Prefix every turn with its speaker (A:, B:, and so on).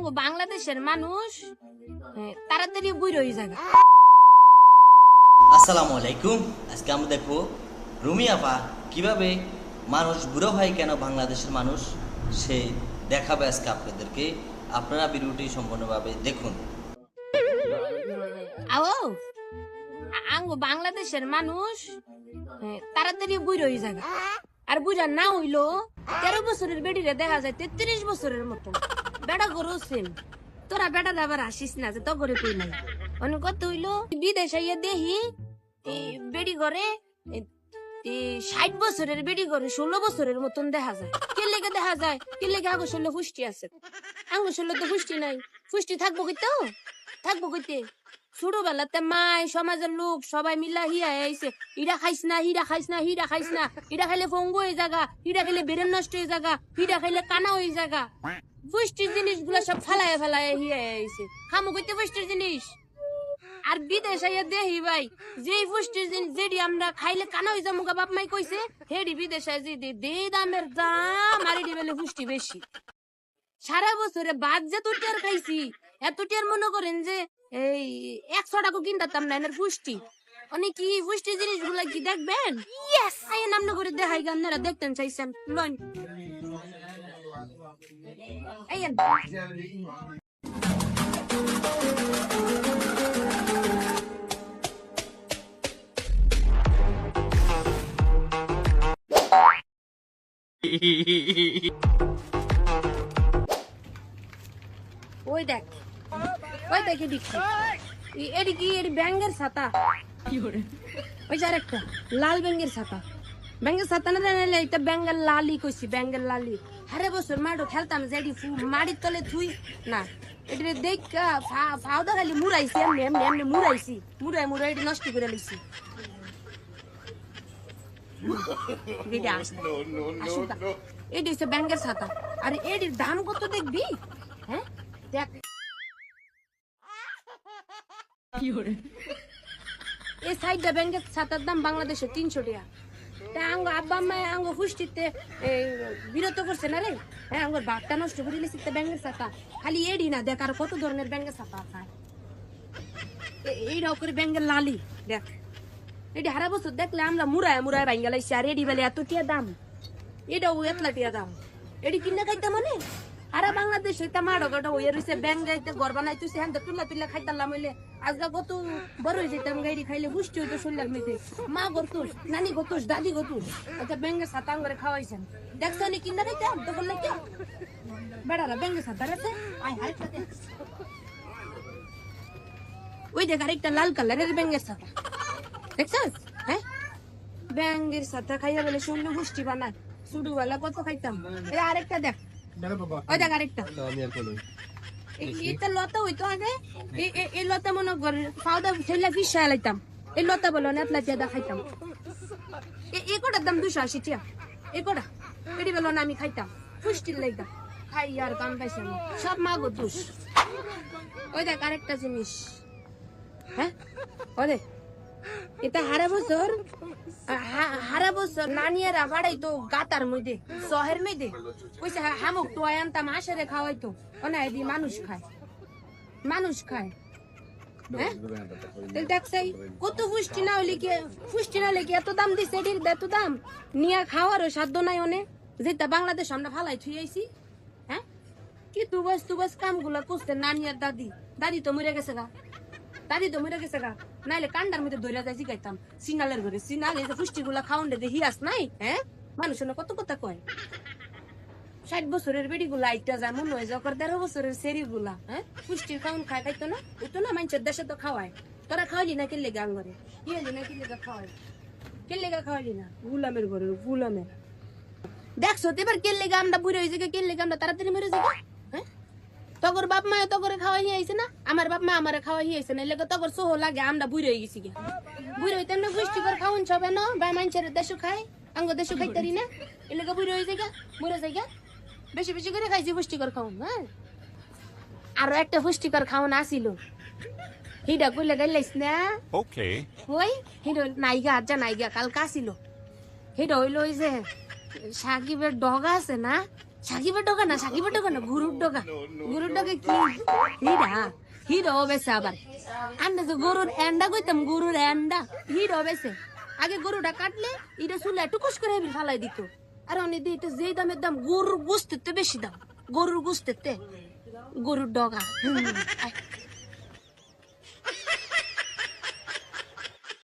A: আঙ্গো বাংলাদেশের মানুষ তাড়াতাড়ি বুড়ো হয়ে যাবে।
B: আসসালামু আলাইকুম। আজকে আমরা দেখব রুমি আপা কীভাবে মানুষ বুড়ো হয় কেন বাংলাদেশের মানুষ সে দেখাবে আজকে আপনাদেরকে। আপনারা ভিডিওটি সম্পূর্ণভাবে দেখুন।
A: আও আঙ্গো বাংলাদেশের মানুষ তাড়াতাড়ি বুড়ো হয়ে যাবে। আর বুড়া না হইল তেরো বছরের বেডিরে দেখা যায় তেত্রিশ বছরের মতো বেড়া গরু সেম তোরা বেটা আবার আসিস না যে, তো গরে কই নাই। অনেক কত হইল? বিদেশ আইয়া দেহি বেডি করে ষাট বছরের বেডি করে ষোলো বছরের মতন দেখা যায়। কে লেগে দেখা যায়? কে লেগে আগো ষোলো পুষ্টি আছে? আঙ্গো ষোলো তো পুষ্টি নাই। পুষ্টি থাকব কইতো? থাকব কইতে? ছোটবেলাতে মাই, সমাজের লোক সবাই মিলা হিয়া আইছে। ইরা খাইস না, হিরা খাইস না, হিরা খাইস না। হিরা খাইলে ফঙ্গু হয়ে জাগা হিরা খাইলে বেরেন নষ্ট হয়ে জাগা হিরা খাইলে কানা হয়ে জাগা সব ফালায় ফালায় হিয়া আইছে। খামো জিনিস? আর বিদেশ আইয়া দেহি ভাই, যেই পুষ্টির জিনিস, যেটি আমরা খাইলে কানা হয়ে যাব বাপ মাই কইছে, হেডি বিদেশ যে দে দামের দাম, আর বেলে পুষ্টি বেশি। সারা বছরে বাদ যে তুটিয়ার খাইছি, এত টিয়ার মনে করেন যে এই একশো টাকা কিনতাম না এনার পুষ্টি। অনেক কি পুষ্টি জিনিসগুলা কি দেখবেন? ইয়েস আই নাম না করে দেখাই গান্নারা দেখতেন চাইছেন। লন আইয়েন ওই দেখ। ওই দেখে দিচ্ছি এটি কি? এটি ব্যাঙ্গের ছাতা। ওই যে আরেকটা লাল ব্যাঙ্গের ছাতা। ব্যাঙ্গের ছাতা না জানাইলে এটা ব্যাঙ্গের লালি কইছি ব্যাঙ্গের লালি। হারে বছর মাঠও খেলতাম যে এটি ফু- মাটির তলে থুই। না এটি দেখ ফাউদা খালি মুড়াইছি এমনি এমনি এমনি মুড়াইছি। মুড়াই মুড়াই এটি নষ্ট করে লিছি এটি হচ্ছে ব্যাঙ্গের ছাতা। আর এটির দাম কত দেখবি? হ্যাঁ? দেখ। এই সাইডটা ব্যাংকের ছাতার দাম বাংলাদেশে তিনশো টাকা। তা আঙ্গ আব্বা আম্মা আঙ্গ হুষ্টিতে বিরত করছে না রে? হ্যাঁ আঙ্গর বাঘটা নষ্ট করে লিখছে তে ব্যাংকের ছাতা। খালি এডি না দেখ আর কত ধরনের ব্যাংকের ছাতা আছে। এইটাও করে ব্যাংকের লালি, দেখ। এটি হারা বছর দেখলে আমরা মুড়ায় মুড়ায় ভাঙ্গা লাইছি, আর এডি বেলে এত টিয়া দাম। এটাও এতলা টিয়া দাম। এডি কিনে খাইতে মানে? আরে বাংলাদেশ হইতে মাড়ো গটা ওই রইছে ব্যাং যাইতে ঘর বানাইতেছে হ্যাঁ তুলা তুলা খাইতাম হইলে। আজকা কত বড় হয়ে যেতাম গাড়ি খাইলে পুষ্টি হইতো শরীরের মধ্যে মা গতুস নানি গতুস দাদি গতুস আচ্ছা ব্যাঙ্গে সাতাং করে খাওয়াইছেন। দেখছ নি কিনা খাইতাম তো বললে কি? বেড়ারা ব্যাঙ্গে সাতার আছে? আয় দেখ ওই দেখ আরেকটা লাল কালারের ব্যাঙ্গের সাতা। দেখছস হ্যাঁ? ব্যাঙ্গের সাতা খাইয়া বলে শরীরে পুষ্টি বানায়। ছোটবেলা কত খাইতাম? আরেকটা দেখ। ওই দেখ আরেকটা। এটা লতা হইতো আগে এই- লতা মনে কর পাউডার ঠেলা ফিস লাইতাম। এই লতা বলো না এতলা দিয়ে খাইতাম এ- এই কটার দাম দুশো আশি টিয়া? এই কটা? এটি বলো না আমি খাইতাম। পুষ্টির লাইতাম খাই আর কাম পাইছে সব মাগো দুষ। ওই দেখ আরেকটা জিনিস। হ্যাঁ? ওই দেখ। এটা হারা বছর? হারা বছর নানিয়ারা বাড়াইতো গাতার মধ্যে, শহের মধ্যে। কইছে, হা- হামুক তো আনতাম, আশারে খাওয়াইতো। অনায় দি মানুষ খায়। মানুষ খায়। হ্যাঁ? কত পুষ্টি না হলে কি, পুষ্টি না হলে এত দাম দিছে? এটির এত দাম। নিয়া খাওয়ারও সাধ্য নাই অনে। যেটা বাংলাদেশ আমরা ফালাই থুই আইছি হ্যাঁ? কি তুবাস তুবাস কামগুলা করছে নানিয়ার দাদি। দাদি তো মরে গেছে গা। দাদি তো মরে গেছে গা। নাইলে কান্ডার মধ্যে ধরে যাই জিগাইতাম। সিনালের ঘরে সিনাল, এই যে পুষ্টি গুলা খাওয়ান দে হিয়াস নাই হ্যাঁ? মানুষের কত কথা কয়। ষাট বছরের বেড়ি গুলা আইটা যায় মনে হয় যখন তেরো বছরের সেরি গুলা হ্যাঁ? পুষ্টির খাওয়ান খায়, খাইতো না? ওইতো না মানুষের দেশে তো খাওয়ায়। তোরা খাওয়ালি না কেলে গান করে কি না কেলে খাওয়াই কেলে খাওয়ালি না? গুলামের ঘরে গুলামের। দেখছ, তো এবার কেলে গা আমরা বুড়ে হয়েছে কেলে গা আমরা তাড়াতাড়ি মেরে যাব হ্যাঁ তগর বাপ মা তগরে খাওয়াই আইছে না? আমার বাপ মা আমার খাওয়াই আইছে না এলাকা তগর সোহ লাগে আমরা বুড়ে হয়ে গেছি গে বুড়ে হইতে না পুষ্টিকর খাওয়ান সবে না বা মানুষের দেশও খায় আঙ্গ দেশও খাইতারি না। এলাকা বুড়ে হয়ে যায় বুড়ে যায় বেশি বেশি করে খাইছি পুষ্টিকর খাওয়ান হ্যাঁ আরও একটা পুষ্টিকর খাওয়ান আসিল। হিডা কইলে গাইলাইস না?
C: Okay.
A: ওই হিরো নাইগা আজ্জা নাইগা কালকে আসিল। হিরো হইল ওই যে সাকিবের ডগা আছে না? সাকিবের ডগা না সাকিবের ডোকা না গরুর ডগা গরুর ডগা কি? হিরা হিরো বেছে আবার আন্না তো গরুর এন্ডা কইতাম গরুর এন্ডা হিরো বেছে আগে গরুটা কাটলে এটা চুলে টুকুস করে ফালাই দিত। আর অনেক দিয়ে এটা যেই দামের দাম গরুর গোস্তের বেশি দাম। গরুর গোস্তের গরুর ডগা।